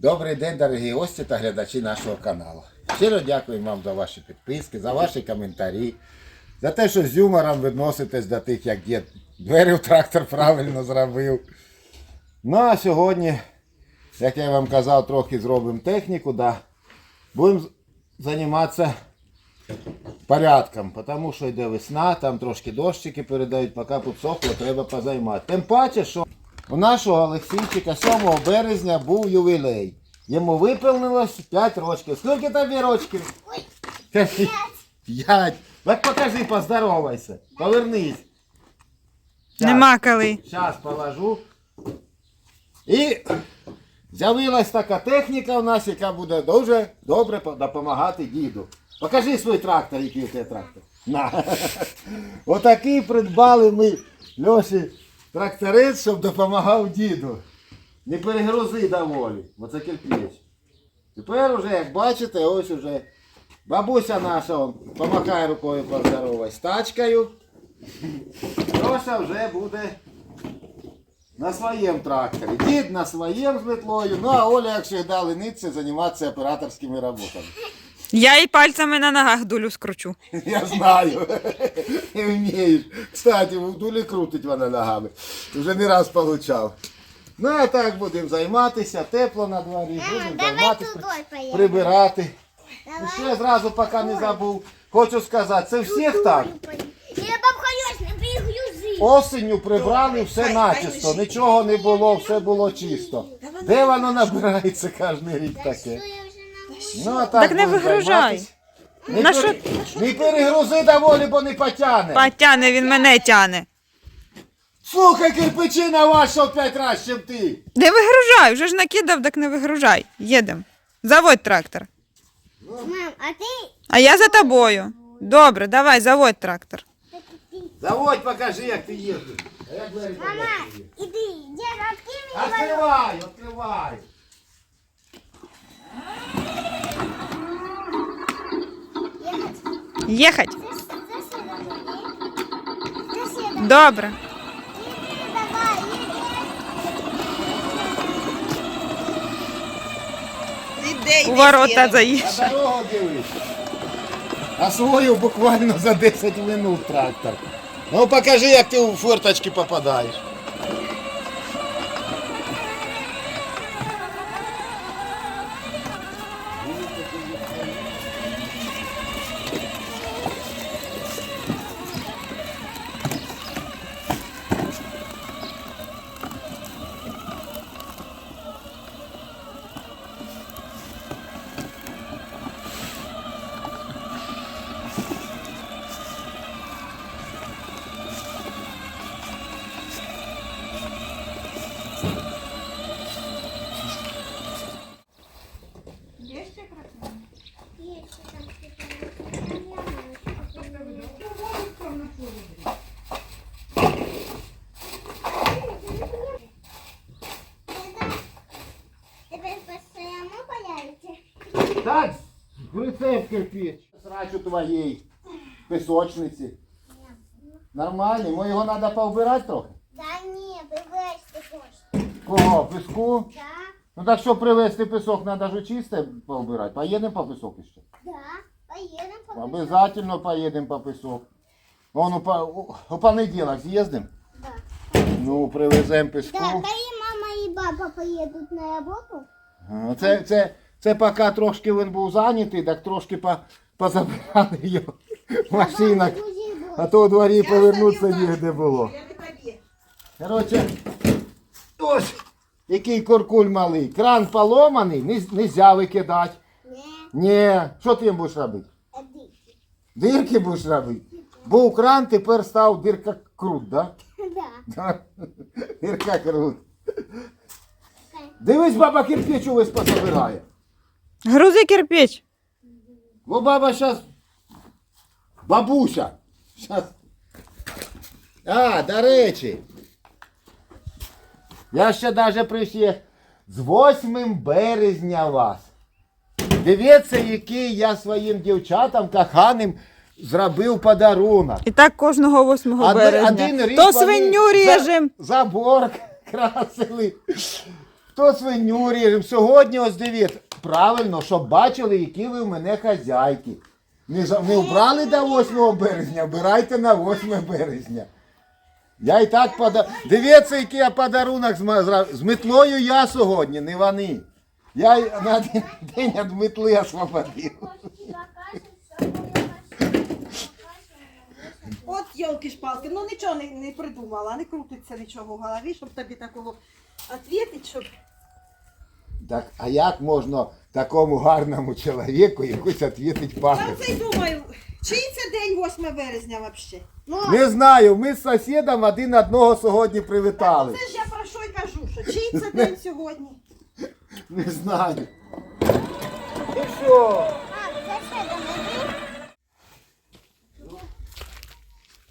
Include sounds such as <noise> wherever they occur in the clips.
Добрий день, дорогі гості та глядачі нашого каналу. Щиро дякую вам за ваші підписки, за ваші коментарі, за те, що з юмором відноситесь до тих, як дід двері в трактор правильно зробив. Ну а сьогодні, як я вам казав, трохи зробимо техніку, да, будемо займатися порядком, тому що йде весна, там трошки дощики передають, поки підсохло, треба позаймати. Тим паче, що у нашого Олексійчика 7 березня був ювілей. Йому виповнилось 5 років. Скільки тобі років? П'ять. П'ять. Так покажи, поздоровайся. Повернись. Нема коли. Зараз положу. І з'явилась така техніка у нас, яка буде дуже добре допомагати діду. Покажи свій трактор, який у тебе трактор. На. <laughs> Отакий придбали ми Льоші тракторець, щоб допомагав діду. Не перегрузи доволі, бо це кирпич. Тепер уже, як бачите, ось уже бабуся наша он, помахає рукою поздоровай з тачкою. Льоша вже буде на своєму тракторі. Дід на своєму з метлою, ну а Оля, як завжди, лениться займатися операторськими роботами. Я і пальцями на ногах дулю скручу. <laughs> Я знаю. <laughs> І вмієш. Кстати, в дулі крутить вона ногами. Вже не раз получав. Ну а так будемо займатися, тепло на дворі, будемо давай займатися, туди прибирати. І ще зразу, поки не забув, хочу сказати, це всіх так. Осінню прибрали все начисто, нічого не було, все було чисто. Де воно набирається кожен рік таке? Ну, а так, Так не будемо вигружай. займатись. Не, На пере- не перегрузи доволі, бо не потягне. Потяне, він мене тяне. Слухай, кирпичина ваша в п'ять разів, ніж ти. Не вигружай, вже ж накидав, так не вигружай. Їдем. Заводь трактор. Мам, а ти А я за тобою. Добре, давай, заводь трактор. Заводь, покажи, як ти їздиш. А як іди, відкинь мені Відкривай, відкривай. Засіда. Добре. У ворота заїжджай. А свою буквально за 10 минут трактор. Ну покажи, як ти у форточки попадаєш. Прицеп кирпич. Срач у твоїй пісочниці. Нормально, йому його треба повбирати трохи. Да ні, вибирай, ти хочеш. Кого? Піску? Да, Ну так що привезти пісок, треба ж чисте повбирати. Поїдемо по пісок ще. да, поїдемо по Обязательно поїдемо по пісок. Вон у, у, у понеділок з'їздимо. Да. Ну, привеземо піску. Да, та і мама, і баба поїдуть на роботу. А, Це, це, це поки трошки він був зайнятий, так трошки по, позабирали його в машинах. А то у дворі повернутися ніде було. Коротше, ось який куркуль малий. Кран поломаний, не, нельзя викидати. Ні, що ти їм будеш робити? Дирки будеш робити? Був кран, тепер став дирка крут, да? Да. Дирка крут. Дивись, баба кирпич увесь позабирає. Грузи кирпич. Бо баба зараз. Бабуся. Щас. А, до речі. Я ще навіть присів з 8 березня вас. Дивіться, який я своїм дівчатам коханим зробив подарунок. І так кожного 8 Один- березня. один рік <laughs> То вони свиню за- режем. Забор красили. хто свиню ріжем. Сьогодні ось дивіться. Правильно, щоб бачили, які ви в мене хазяйки. Не, не вбрали до 8 березня, вбирайте на 8 березня. Я і так пода... Дивіться, який я подарунок з, метлою я сьогодні, не вони. Я на день від метли освободив. От йолки шпалки, ну нічого не, не придумала, не крутиться нічого в голові, щоб тобі такого відповідати, щоб Так, а як можна такому гарному чоловіку якусь відповідати я це й думаю, чий це день 8 березня взагалі? Ну, Не знаю, ми з сусідом один одного сьогодні ну привітали. це ж я про що й кажу, що чий це день сьогодні? <laughs> Не знаю. І що?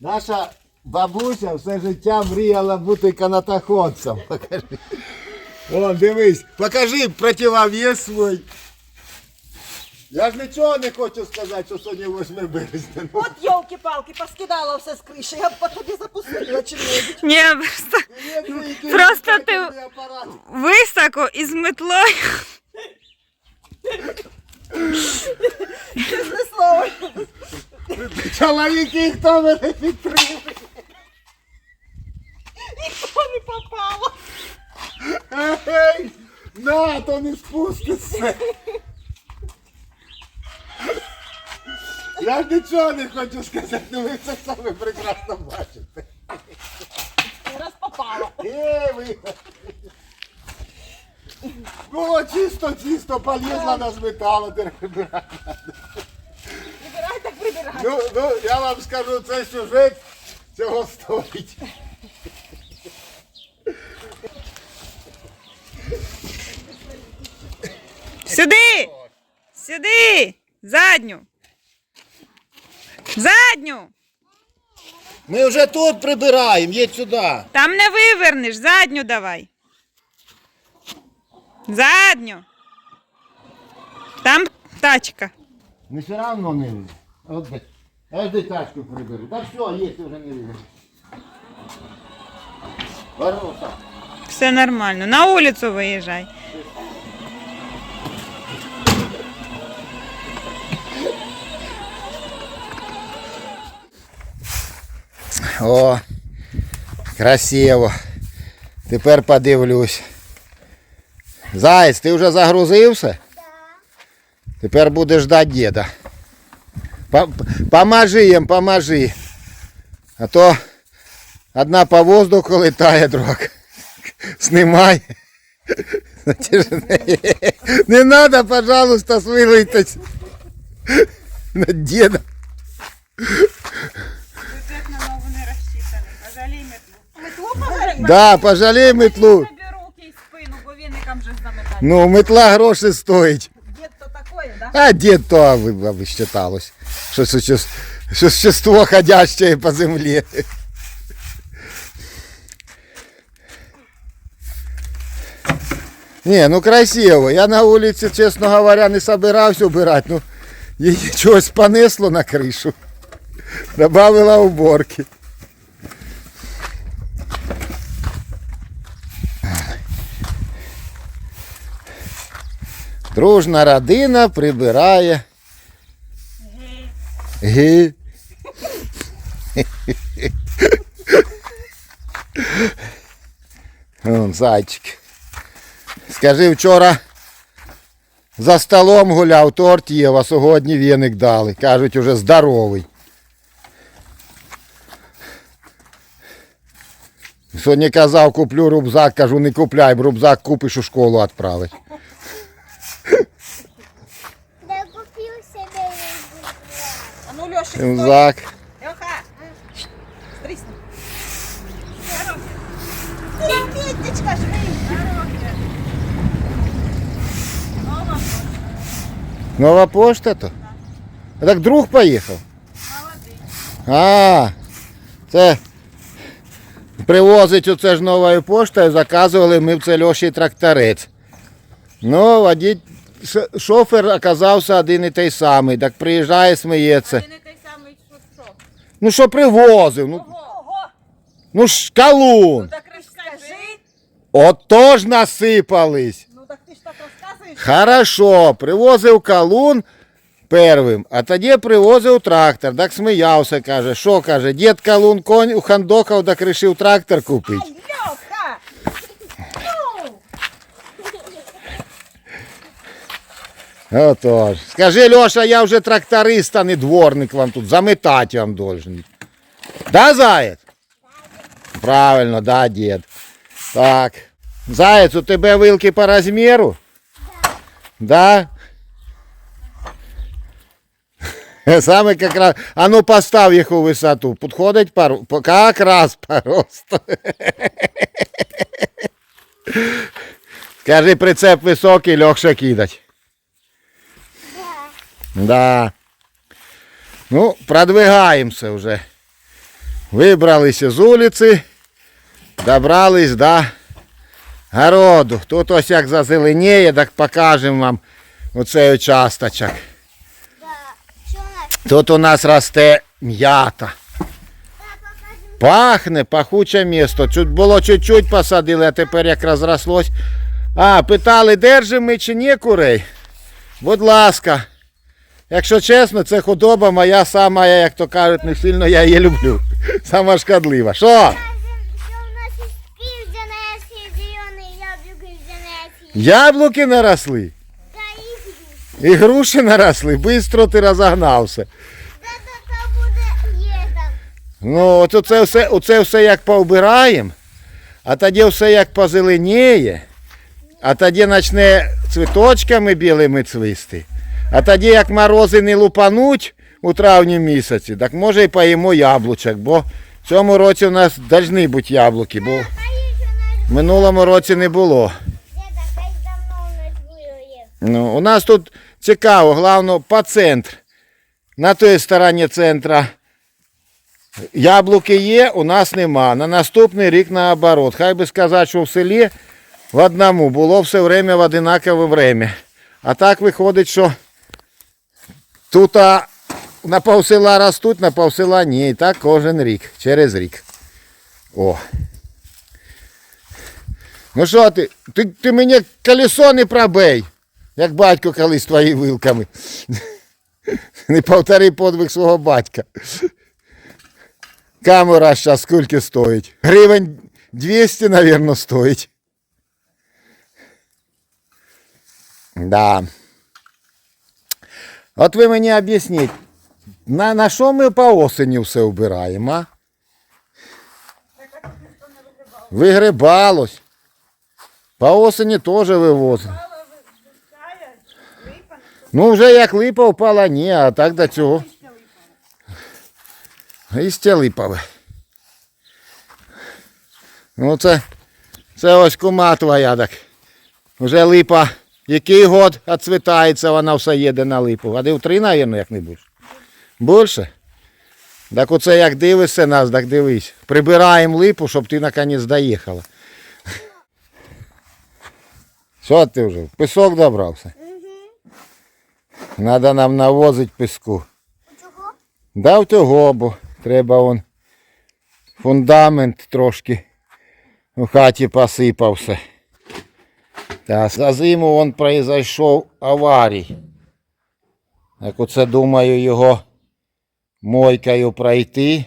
Наша бабуся все життя мріяла бути канатоходцем. <laughs> Покажи. О, дивись, покажи противовес свій. Я ж нічого не хочу сказати, що сьогодні 8 березня. Ну, От йолки-палки, поскидала все з криші, я б по тобі запустила чим-небудь. Ні, просто Просто ти- апарат. високо і з метлою. Чесне слово. Чоловіки, хто мене підтримує? Ніхто не попало. Ей, на, то не спуститься. Я ж нічого не хочу сказати, ну ви це саме прекрасно бачите. Раз попало. Е, ви. Ну, чисто, чисто, полізла на металу. Прибирай так прибирай. Ну, ну, я вам скажу, цей сюжет цього стоїть. Сюди! Сюди! Задню! Задню! Ми вже тут прибираємо, їдь сюди. Там не вивернеш, задню давай. Задню. Там тачка. Ну все равно не вийде. От де. Тачку приберу. Так все, є, ти вже не вийде. Ворота. Все нормально. На вулицю виїжджай. О, красиво. Тепер подивлюсь. Заяць, ти вже загрузився? Тепер будеш ждати діда. По- Поможи їм, поможи. А то одна по воздуху летає, друг. Снимай. Значить, Не надо, пожалуйста, свилитись над дідом. Да, пожалей метлу. Собі руки і спину, бо віникам же заметати. Ну, метла гроші стоїть. Дід то такое, да? А дід то а ви, а ви считалось, що суще- существо ходящее по землі. Не, ну красиво. Я на вулиці, чесно говоря, не собирався убирати. Ну, її чогось понесло на кришу. Добавила уборки. Дружна родина прибирає. Ги. Вон зайчик. Скажи, вчора за столом гуляв, торт їв, а сьогодні віник дали. Кажуть, уже здоровий. Сьогодні казав, куплю рюкзак, кажу, не купляй, бо рюкзак купиш у школу відправить. Я купив себе рюкзак. А ну, стой. Рюкзак. Льоха. Стрісни. Петечка. Нова пошта то? А так друг поїхав? А, це привозить оце ж новою поштою, заказували ми в це Льоші тракторець. Ну, водій, шофер оказався один і той самий, так приїжджає, сміється. не той самий, що що. Ну що привозив? Ну, Ого. ну ж калун. Так розкажи. Отож насипались. Ну так ти ж так розказуєш. Хорошо, привозив калун первим, а тоді привозив трактор. Так сміявся, каже, що каже, дід калун конь у хандокав, так рішив трактор купити. Отож. Скажи, Льоша, я вже тракторист, а не дворник вам тут, заметати вам должен. Да, заяць? Правильно, да, дід. Так. Заяць, у тебе вилки по розміру? Да. <laughs> Саме как раз. А ну постав їх у висоту. Підходить пару. по- Как раз по росту. <laughs> Скажи, прицеп високий, легше кидать. Да. Ну, продвигаемся уже. Вибралися з вулиці, добрались до городу. Тут ось як зазеленіє, так покажемо вам оцей участочок. Тут у нас росте м'ята. Пахне, пахуче місто. Чуть було чуть-чуть посадили, а тепер як розрослось. А, питали, держимо ми чи ні курей? Будь ласка. Якщо чесно, це худоба моя сама, як то кажуть, не сильно я її люблю. <laughs> Сама шкодлива. Що? Яблуки наросли. І груші. Наросли. Бистро ти розогнався. Ну, от оце все, оце все як поубираємо, а тоді все як позеленіє, а тоді почне цвіточками білими цвісти. А тоді, як морози не лупануть у травні місяці, так може і поїмо яблучок, бо в цьому році у нас повинні бути яблуки, бо в минулому році не було. Ну, у нас тут цікаво, головне по центр. На той стороні центра яблуки є, у нас нема. На наступний рік наоборот. Хай би сказати, що в селі в одному було все время в одинакове время. А так виходить, що тут а, на півсела ростуть, на півсела ні. І так кожен рік, через рік. О. Ну що ти? Ти, ти мені колесо не пробей, як батько колись твої вилками. <laughs> Не повтори подвиг свого батька. Камера зараз скільки стоїть? Гривень 200, мабуть, стоїть. Да. От ви мені об'ясніть, на, на що ми по осені все вбираємо, а? Вигребалось. По осені теж вивозимо. Ну, вже як липа впала, ні, а так до цього. Листя липове. Ну це, це ось кума твоя так. Вже липа, який год відцвітається, вона все їде на липу. Годив три, мабуть, як не будеш. Більше? Так оце як дивишся нас, так дивись. Прибираємо липу, щоб ти наконець доїхала. Що ти вже? в Пісок добрався? Надо нам навозити піску. Чого? Дав того, бо треба он фундамент трошки у хаті посипався. Та за зиму он произойшов аварій. Так оце думаю його мойкою пройти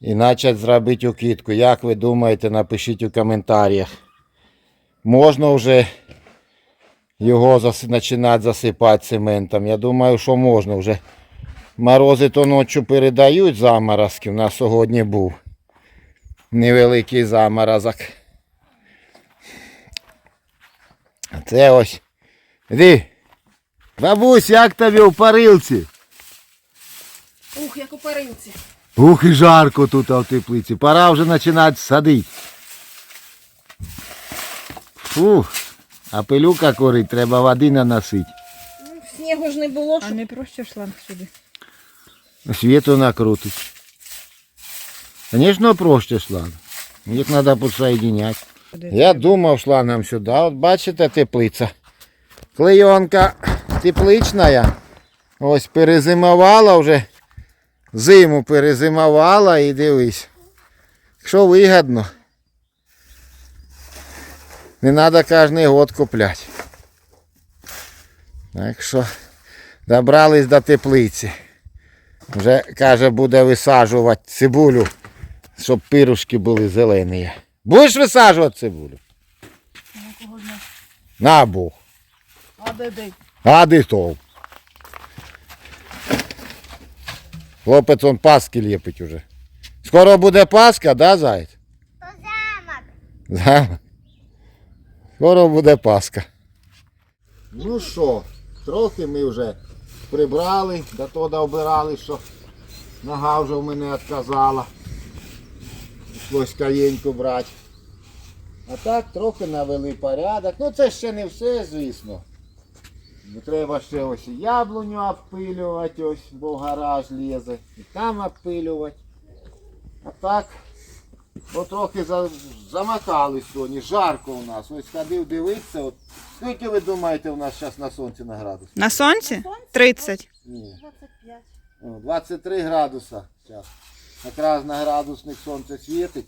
і почати зробити укидку. Як ви думаєте, напишіть у коментарях. Можна вже його зас... починати засипати цементом. Я думаю, що можна вже. Морози то ночі передають заморозки. У нас сьогодні був невеликий заморозок. А Це ось. Іди. Бабусь, як тобі у парилці? Ух, як у парилці. Ух, і жарко тут а в теплиці. Пора вже починати садити. Фух, а пилюка корить, треба води наносити. Ну, снігу ж не було, А що не проще шланг сюди. Світу накрутить. Звісно, проще шланг. Їх треба підсоєдиняти. Я думав шлангом сюди. От бачите, теплиця. Клейонка теплична. Ось перезимувала вже. Зиму перезимувала і дивись. Що вигідно. Не треба кожен год купляти. Так що добрались до теплиці. Вже каже, буде висаджувати цибулю, щоб пирушки були зелені. Будеш висаджувати цибулю? На Бог. А бебей. А де то? Хлопець он паски ліпить уже. Скоро буде Пасха, да, заяць? То замок. Замок. Скоро буде Пасха. Ну що, трохи ми вже прибрали, до того добирали, що нога вже в мене відказала. Прийшлось каєньку брати. А так трохи навели порядок. Ну це ще не все, звісно. Бо Треба ще ось і яблуню обпилювати, ось, бо в гараж лізе. І там обпилювати. А так, бо трохи за, замакали сьогодні, жарко у нас. Ось ходив дивитися. От, скільки ви думаєте у нас зараз на сонці на градус? На сонці? 30. Ні. 25. О, 23 градуса зараз. Якраз на градусник сонце світить.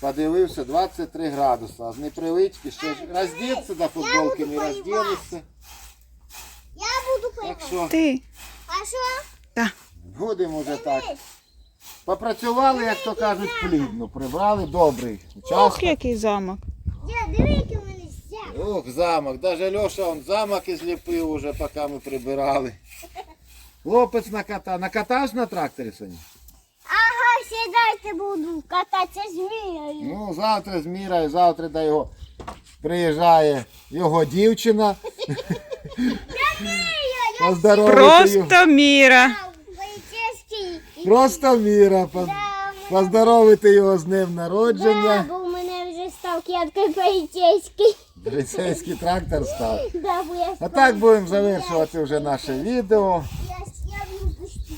Подивився 23 градуса. А з непривички ще ж роздіться до футболки, не розділишся. Я буду Так що Ти. А що? будемо вже так. Попрацювали, як то кажуть, плідно. Прибрали добрий Ох, який замок. Я диви, у мене зяб. Ох, замок. Даже Льоша он замок і зліпив уже, поки ми прибирали. <laughs> Хлопець накатав. Накатався на тракторі сьогодні? Сідайте буду кататися змією. Ну, завтра з Мірою, завтра до його приїжджає його дівчина. Поздоровити його. Просто міра. Поліцейський. Просто Міра. поз- Поздоровити його з днем Да, народження. бо у мене вже став кеткою поліцейський. Поліцейський трактор став. Да, бо я А став- так будемо завершувати вже наше відео. Я, я буду пустити.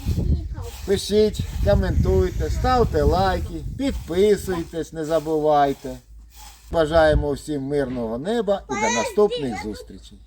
Пишіть, коментуйте, ставте лайки, підписуйтесь, не забувайте. Бажаємо всім мирного неба і до наступних зустрічей.